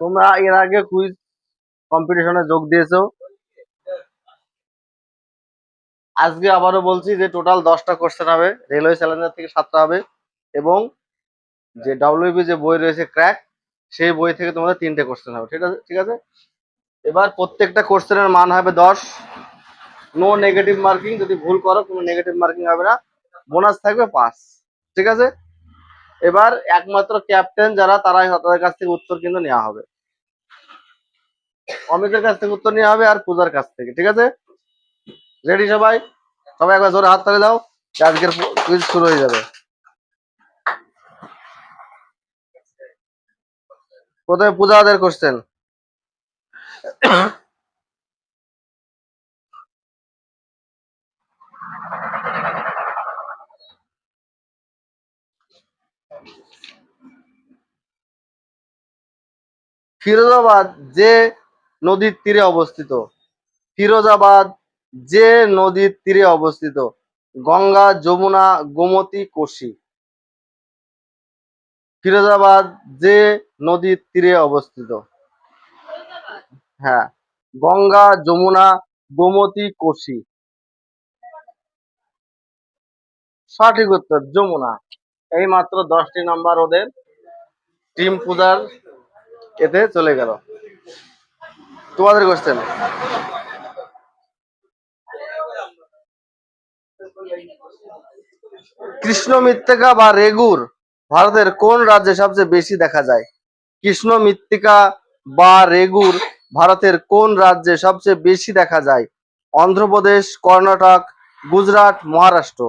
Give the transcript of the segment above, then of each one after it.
তোমরা এর আগে কুইজ কম্পিটিশনে যোগ দিয়েছ। আজকে আবারও বলছি যে টোটাল দশটা কোশ্চেন হবে। রেলওয়ে চ্যালেঞ্জার থেকে সাতটা হবে এবং যে ডাব্লিউবি যে বই রয়েছে ক্র্যাক সেই বই থেকে তোমাদের তিনটে কোশ্চেন হবে। ঠিক আছে ঠিক আছে? এবার প্রত্যেকটা কোশ্চেনের মান হবে দশ। নো নেগেটিভ মার্কিং যদি ভুল করো, কোনো নেগেটিভ মার্কিং হবে না। বোনাস থাকবে পাঁচ। ঠিক আছে? এবার একমাত্র ক্যাপ্টেন যারা, তারাই তাদের কাছ থেকে উত্তর কিন্তু নেওয়া হবে। অমিতের কাছ থেকে উত্তর নেওয়া হবে আর পূজার কাছ থেকে, ঠিক আছে? রেডি সবাই? সবাই একবার জোরে হাত তালে দাও আজকের কুইজ শুরু হয়ে যাবে। প্রথমে পূজাদের কোশ্চেন ফিরোজাবাদ যে নদীর তীরে অবস্থিত। ফিরোজাবাদ যে নদীর তীরে অবস্থিত। গঙ্গা, যমুনা, গোমতী, কোশি। ফিরোজাবাদ যে নদীর তীরে অবস্থিত। হ্যাঁ গঙ্গা, যমুনা, গোমতী, কোশি। সঠিক উত্তর যমুনা। এই মাত্র দশটি নাম্বার ওদের। টিম পূজার এতে চলে গেল। তোমাদের কোশ্চেন কৃষ্ণ মৃত্তিকা বা রেগুর ভারতের কোন রাজ্যে সবচেয়ে বেশি দেখা যায়? কৃষ্ণ মৃত্তিকা বা রেগুর ভারতের কোন রাজ্যে সবচেয়ে বেশি দেখা যায়? অন্ধ্রপ্রদেশ, কর্ণাটক, গুজরাট, মহারাষ্ট্র।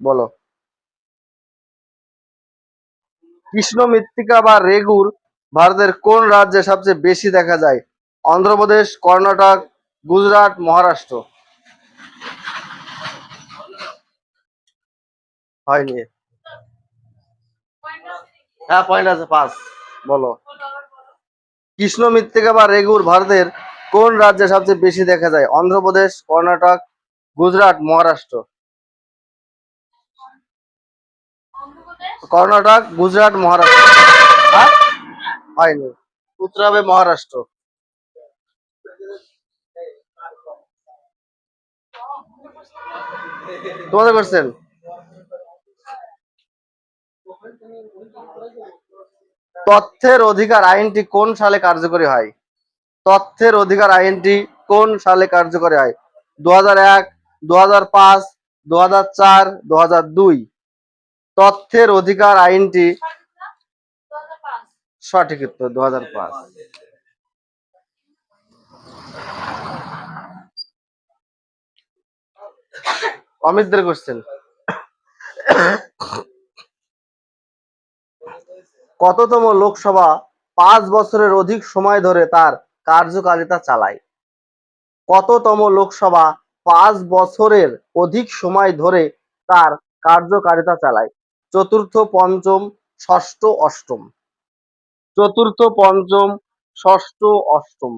বলো। কৃষ্ণ মৃত্তিকা বা রেগুর ভারতের কোন রাজ্যে সবচেয়ে বেশি দেখা যায়? অন্ধ্রপ্রদেশ, কর্ণাটক, গুজরাট, মহারাষ্ট্র। হয়নি। হ্যাঁ পয়েন্ট আছে পাঁচ বলো। কৃষ্ণ মৃত্তিকা বা রেগুর ভারতের কোন রাজ্যে সবচেয়ে বেশি দেখা যায়? অন্ধ্রপ্রদেশ, কর্ণাটক, গুজরাট, মহারাষ্ট্র। কর্ণাটক গুজরাট মহারাষ্ট্র। হ্যাঁ? হয়নি। উত্তর হবে মহারাষ্ট্র। তোমাদের কোশ্চেন তথ্যের অধিকার আইনটি কোন সালে কার্যকরী হয়? তথ্যের অধিকার আইনটি কোন সালে কার্যকরী হয়? দু হাজার এক দু হাজার পাঁচ দু হাজার চার দু হাজার দুই। তথ্যের অধিকার আইনটি সঠিক উত্তর দু হাজার পাঁচ অমিতদের কোশ্চেন কততম লোকসভা পাঁচ বছরের অধিক সময় ধরে তার কার্যকারিতা চালায়? কততম লোকসভা পাঁচ বছরের অধিক সময় ধরে তার কার্যকারিতা চালায়? চতুর্থ পঞ্চম, ষষ্ঠ অষ্টম। চতুর্থ পঞ্চম, ষষ্ঠ অষ্টম।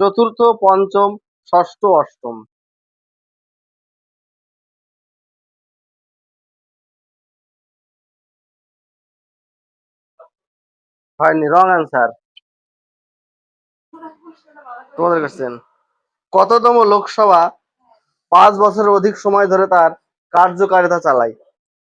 চতুর্থ পঞ্চম, ষষ্ঠ অষ্টম। হয়নি রং অ্যান্সার তোমাদের কোশ্চেন কততম লোকসভা পাঁচ বছরের অধিক সময় ধরে তার কার্যকারিতা চালায়?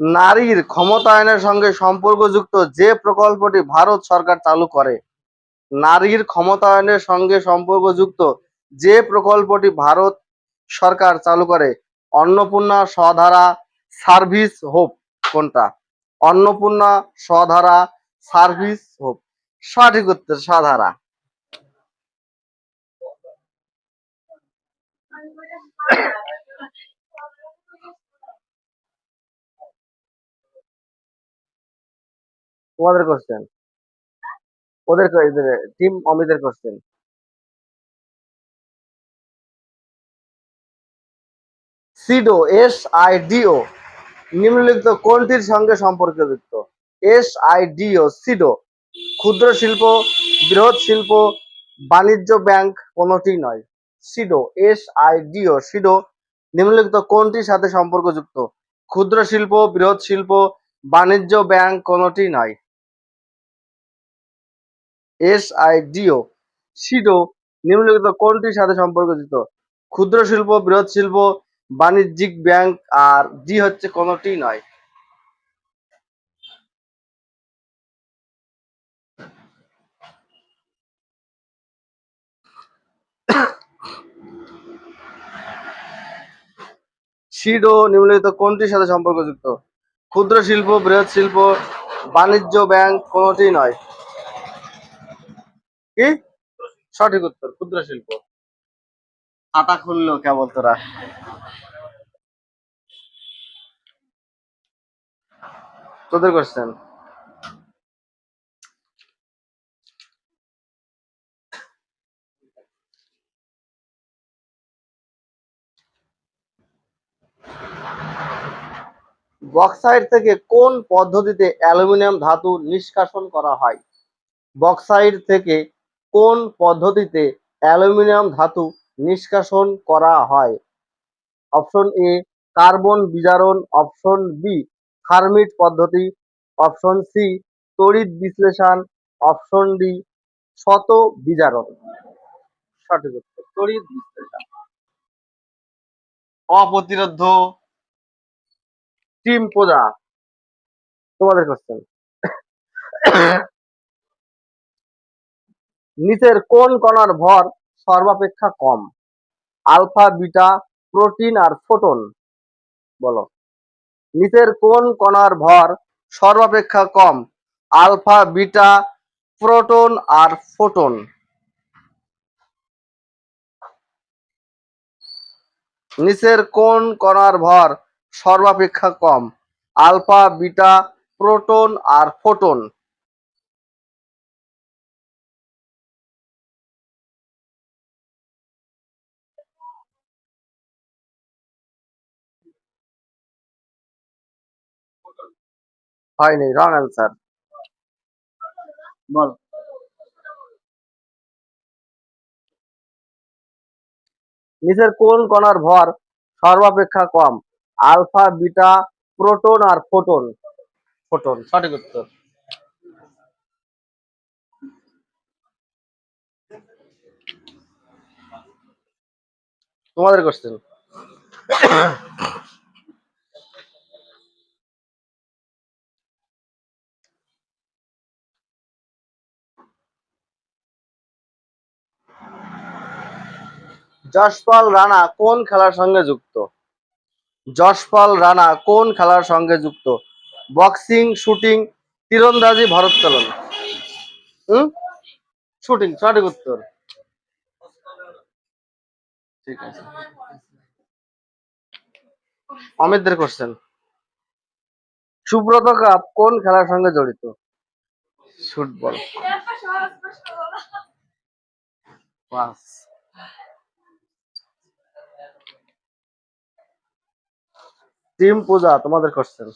নারীর ক্ষমতায়নের সঙ্গে সম্পর্কযুক্ত যে প্রকল্পটি ভারত সরকার চালু করে, নারীর ক্ষমতায়নের সঙ্গে সম্পর্কযুক্ত যে প্রকল্পটি ভারত সরকার চালু করে, অন্নপূর্ণা স্বধারা সার্ভিস হোপ কোনটা? Annapurna Swadhara service hope. সঠিক উত্তর স্বধারা। তোমাদের কোশ্চেন ওদের টিম অমিতের question SIDO, S I D O নিম্নলিখিত কোনটির সঙ্গে সম্পর্কযুক্ত? এস আই ডিও সিডো, ক্ষুদ্র শিল্প, বৃহৎ শিল্প, বাণিজ্য ব্যাংক কোনোটি নয়। SIDO, S I D O SIDO, নিম্নলিখিত কোনটির সাথে সম্পর্কযুক্ত? ক্ষুদ্র শিল্প, বৃহৎ শিল্প, বাণিজ্য ব্যাংক কোনোটি নয়। এস আই ডিও সিডো নিম্নলিখিত কোনটির সাথে সম্পর্কযুক্ত ক্ষুদ্র শিল্প, বৃহৎ শিল্প, বাণিজ্যিক ব্যাংক, আর ডি হচ্ছে কোনোটি নয়। সিডো নিম্নলিখিত কোনটির সাথে সম্পর্কযুক্ত? ক্ষুদ্র শিল্প, বৃহৎ শিল্প, বাণিজ্য ব্যাংক কোনোটি নয়। কি? সঠিক উত্তর, ক্ষুদ্র শিল্প। খাতা খুললো কেবল তোরা। তোদের কোশ্চেন বক্সাইট থেকে কোন পদ্ধতিতে অ্যালুমিনিয়াম ধাতু নিষ্কাশন করা হয়? বক্সাইট থেকে কোন পদ্ধতিতে অ্যালুমিনিয়াম ধাতু নিষ্কাশন করা হয়? অপশন এ কার্বন বিজারণ। অপশন বি থার্মিট পদ্ধতি। অপশন সি তড়িৎ বিশ্লেষণ। অপশন ডি শত বিজারণ। সঠিক উত্তর, তড়িৎ বিশ্লেষণ। অপ্রতিরোধ টিম পোজা তোমাদের কোশ্চেন নিচের কোন কণার ভর সর্বাপেক্ষা কম? আলফা, বিটা, প্রোটিন আর ফোটন? বলো। নিচের কোন কণার ভর সর্বাপেক্ষা কম? আলফা, বিটা, প্রোটন আর ফোটন? নিচের কোন কণার ভর সর্বাপেক্ষা কম? আলফা, বিটা, প্রোটন আর ফোটন? হয়নি রং অ্যান্সার বল। নিচের কোন কণার ভর সর্বাপেক্ষা কম? আলফা বিটা প্রোটন আর ফোটন? ফোটন। সঠিক উত্তর। তোমাদের কোশ্চেন যশপাল রানা কোন খেলার সঙ্গে যুক্ত? যশপাল রানা কোন খেলার সঙ্গে যুক্ত? বক্সিং শুটিং তীরন্দাজি ভারোত্তোলন। হুম? শুটিং সঠিক উত্তর। ঠিক আছে। অমিতদের কোশ্চেন সুব্রত কাপ কোন খেলার সঙ্গে জড়িত? ফুটবল বাস টিম পূজা তোমাদের question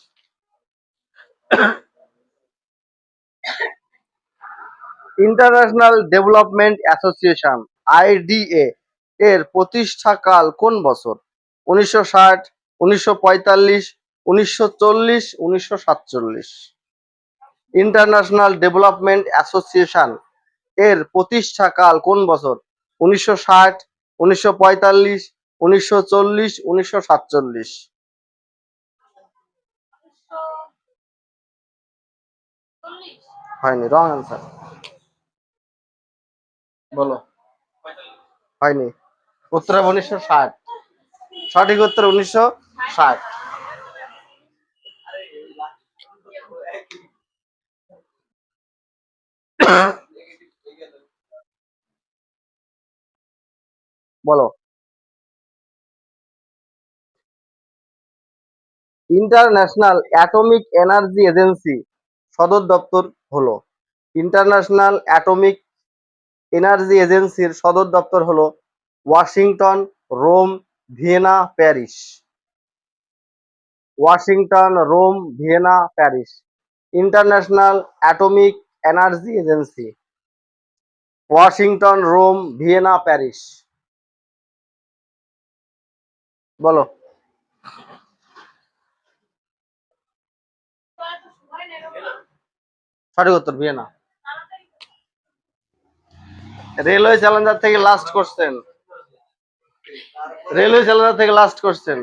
international development association, IDA, এর প্রতিষ্ঠাকাল কোন বছর? উনিশশো ষাট, উনিশশো পঁয়তাল্লিশ, উনিশশো চল্লিশ, উনিশশো সাতচল্লিশ। ইন্টারন্যাশনাল ডেভেলপমেন্ট অ্যাসোসিয়েশন, এর প্রতিষ্ঠাকাল কোন বছর? উনিশশো ষাট, উনিশশো পঁয়তাল্লিশ, উনিশশো চল্লিশ, উনিশশো সাতচল্লিশ। হয়নি রং আনসার বলো। হয়নি। উত্তর উনিশশো ষাট। সঠিক উত্তর উনিশশো ষাট। বলো। International atomic energy agency. সদর দপ্তর হলো। ইন্টারন্যাশনাল অ্যাটমিক এনার্জি এজেন্সির সদর দপ্তর হলো Washington, Rome, Vienna, Paris. Washington, Rome, Vienna, Paris. International atomic energy agency Washington, Rome, Vienna, Paris. বলো। সঠিক উত্তর ভিয়েনা। রেলওয়ে চ্যালেঞ্জার থেকে লাস্ট কোশ্চেন রেলওয়ে চ্যালেঞ্জার থেকে লাস্ট কোশ্চেন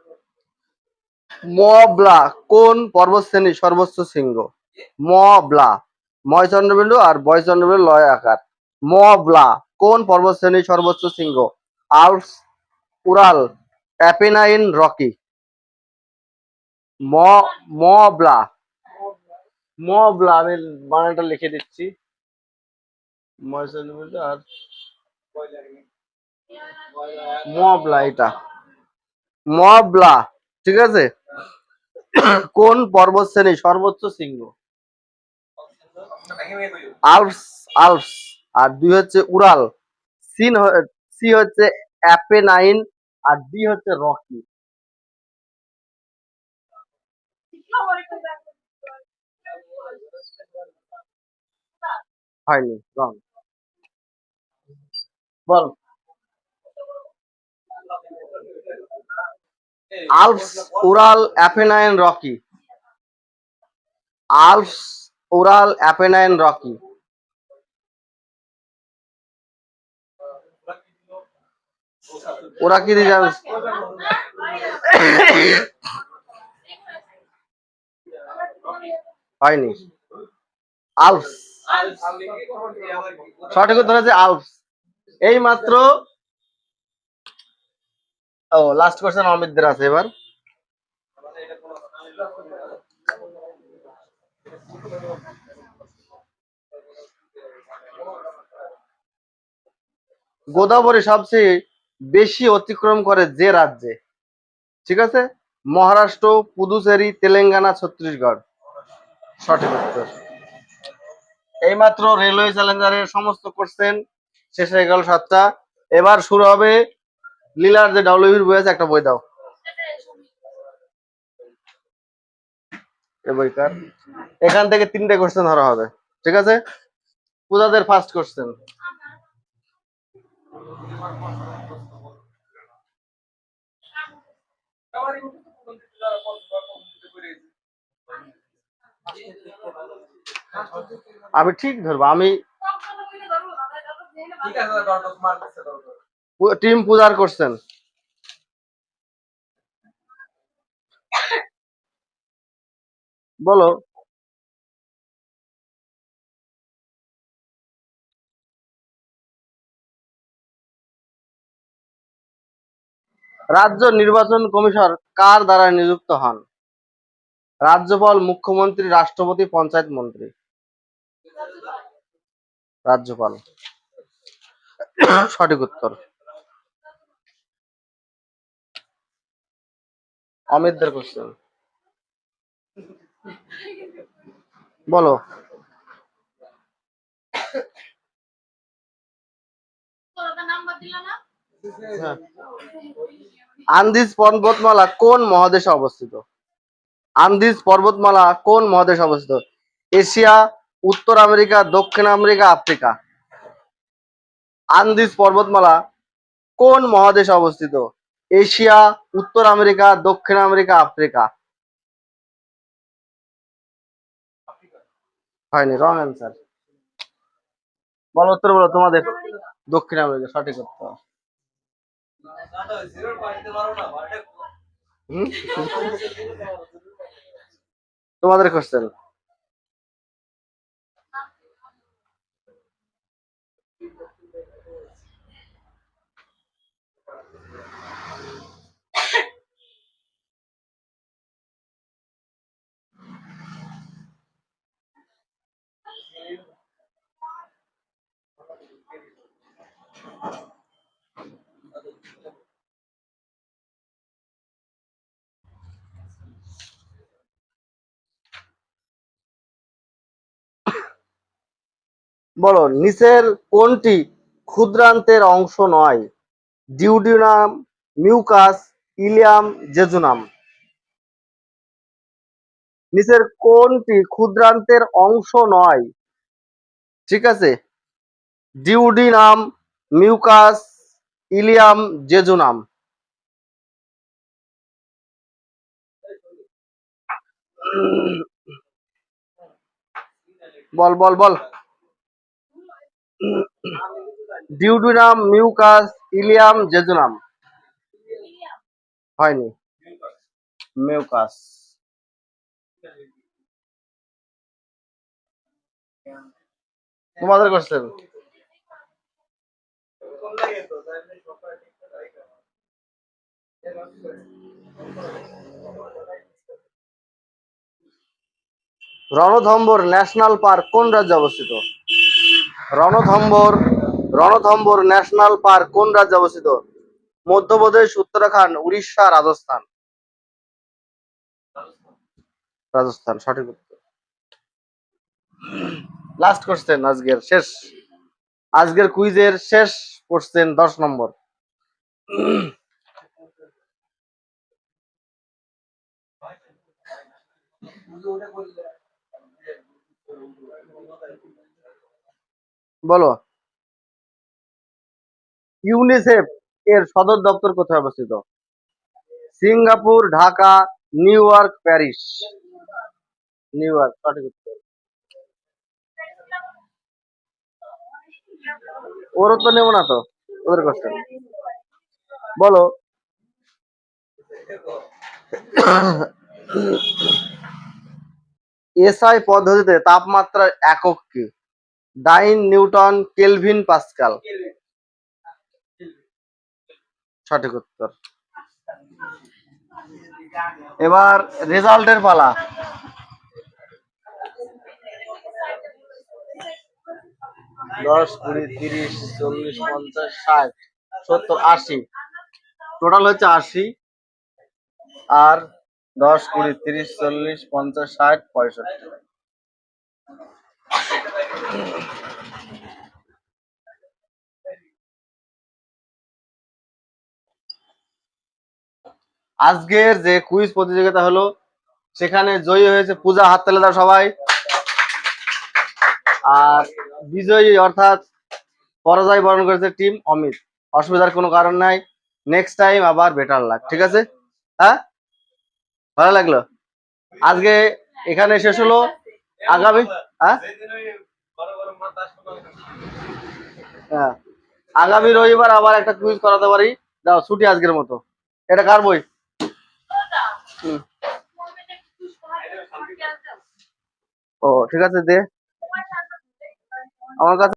মবলা কোন পর্বতশ্রেণীর সর্বোচ্চ শৃঙ্গ? মবলা ময়চন্দ্রবিন্দু আর বয়চন্দ্রবিন্দু লয় আকার। মবলা কোন পর্বতশ্রেণীর সর্বোচ্চ শৃঙ্গ? Alps Ural Apennine Rocky. ম মবলা মবলা আমি বানানটা লিখে দিচ্ছি। ময়চন্দ্রবিন্দু আর মবলা এটা। মবলা ঠিক আছে? কোন পর্বতশ্রেণী সর্বোচ্চ শৃঙ্গ? Alps Alps. আর দুই হচ্ছে উরাল সিন সি হচ্ছে অ্যাপেনাইন আর ডি হচ্ছে রকি। হয়নি রং বল। Alps Ural, Apennine, Rocky. Alps Ural, Apennine, Rocky. ওরা কি যাবে? হয়নি। আলপস সঠিক হচ্ছে আলপস এই মাত্র ও লাস্ট কোশ্চেন অমিতদের আছে এবার। গোদাবরী সবচেয়ে বেশি অতিক্রম করে যে রাজ্যে? ঠিক আছে? মহারাষ্ট্র, পুদুচেরি, তেলেঙ্গানা, ছত্তিশগড়। সঠিক উত্তর। এইমাত্র রেলওয়ে চ্যালেঞ্জারের সমস্ত কোশ্চেন শেষ হয়ে গেল সাতটা। এবার শুরু হবে লীলার যে ডাব্লিউবির বই আছে, একটা বই দাও। এ এখান থেকে তিনটে কোশ্চেন ধরা হবে, ঠিক আছে? পূজাদের ফার্স্ট কোশ্চেন আমি ঠিক ধরবো, আমি ঠিক আছে দাদা দশ মার্ক দিচ্ছে দাও টিম পূজার কোশ্চেন বলো। রাজ্য নির্বাচন কমিশন কার দ্বারা নিযুক্ত হন? রাজ্যপাল, মুখ্যমন্ত্রী, রাষ্ট্রপতি, পঞ্চায়েত মন্ত্রী। রাজ্যপাল। সঠিক উত্তর। অমিতদের কোশ্চেন বলো। হ্যাঁ। আন্দিজ পর্বতমালা কোন মহাদেশে অবস্থিত? আন্দিজ পর্বতমালা কোন মহাদেশে অবস্থিত? এশিয়া, উত্তর আমেরিকা, দক্ষিণ আমেরিকা, আফ্রিকা। আন্দিজ পর্বতমালা কোন মহাদেশে অবস্থিত? এশিয়া, উত্তর আমেরিকা, দক্ষিণ আমেরিকা, আফ্রিকা। হয়নি রং অ্যান্সার বলো, উত্তর বলো, তোমাদের দক্ষিণ আমেরিকা, সঠিক উত্তর? তোমাদের কোশ্চেন বলো, নিচের কোনটি ক্ষুদ্রান্তের অংশ নয়? Duodenum, mucus, ileum, jejunum. নিচের কোনটি ক্ষুদ্রান্তের অংশ নয়? ঠিক আছে। Duodenum, mucus, ileum, jejunum. বল বল বল। Duodenum mucus ileum jejunum. হয়নি। মিউকাস। তোমাদের কোশ্চেন রণথম্বর ন্যাশনাল পার্ক কোন রাজ্যে অবস্থিত? রণথম্বর রণথম্বর ন্যাশনাল পার্ক কোন রাজ্যে অবস্থিত? মধ্যপ্রদেশ, উত্তরাখণ্ড, উড়িষ্যা, রাজস্থান। রাজস্থান, সঠিক উত্তর। লাস্ট কোশ্চেন আজকের শেষ। আজকের কুইজের শেষ কোশ্চেন দশ নম্বর। বলো। ইউনিসেফ এর সদর দপ্তর কোথায় অবস্থিত? Singapore, Dhaka, New York, Paris. New York, সঠিক উত্তর। ওর তো নেব না তো, ওদের কোশ্চেন বলো। এসআই পদ্ধতিতে তাপমাত্রার একক কি? Dyne newton kelvin pascal. সঠিক উত্তর। এবার রেজাল্টের পালা। দশ কুড়ি তিরিশ চল্লিশ পঞ্চাশ ষাট সত্তর আশি। টোটাল হচ্ছে আশি। আর দশ কুড়ি তিরিশ চল্লিশ পঞ্চাশ ষাট পঁয়ষট্টি। আজকের যে কুইজ প্রতিযোগিতা হলো, সেখানে জয়ী হয়েছে পূজা হাত তালে দাও সবাই। আর বিজয়ী অর্থাৎ পরাজয় বরণ করেছে টিম অমিত। অসুবিধার কোনো কারণ নাই। নেক্সট টাইম আবার বেটার লাগ ঠিক আছে? হ্যাঁ? ভালো লাগল? আজকে এখানে শেষ হলো। আগামী হ্যাঁ? হ্যাঁ। আগামী রবিবার আবার একটা কুইজ করাতে পারি। দাও, ছুটি আজকের মতো। এটা কার বই। ও, ঠিক আছে, দে। আমার কাছে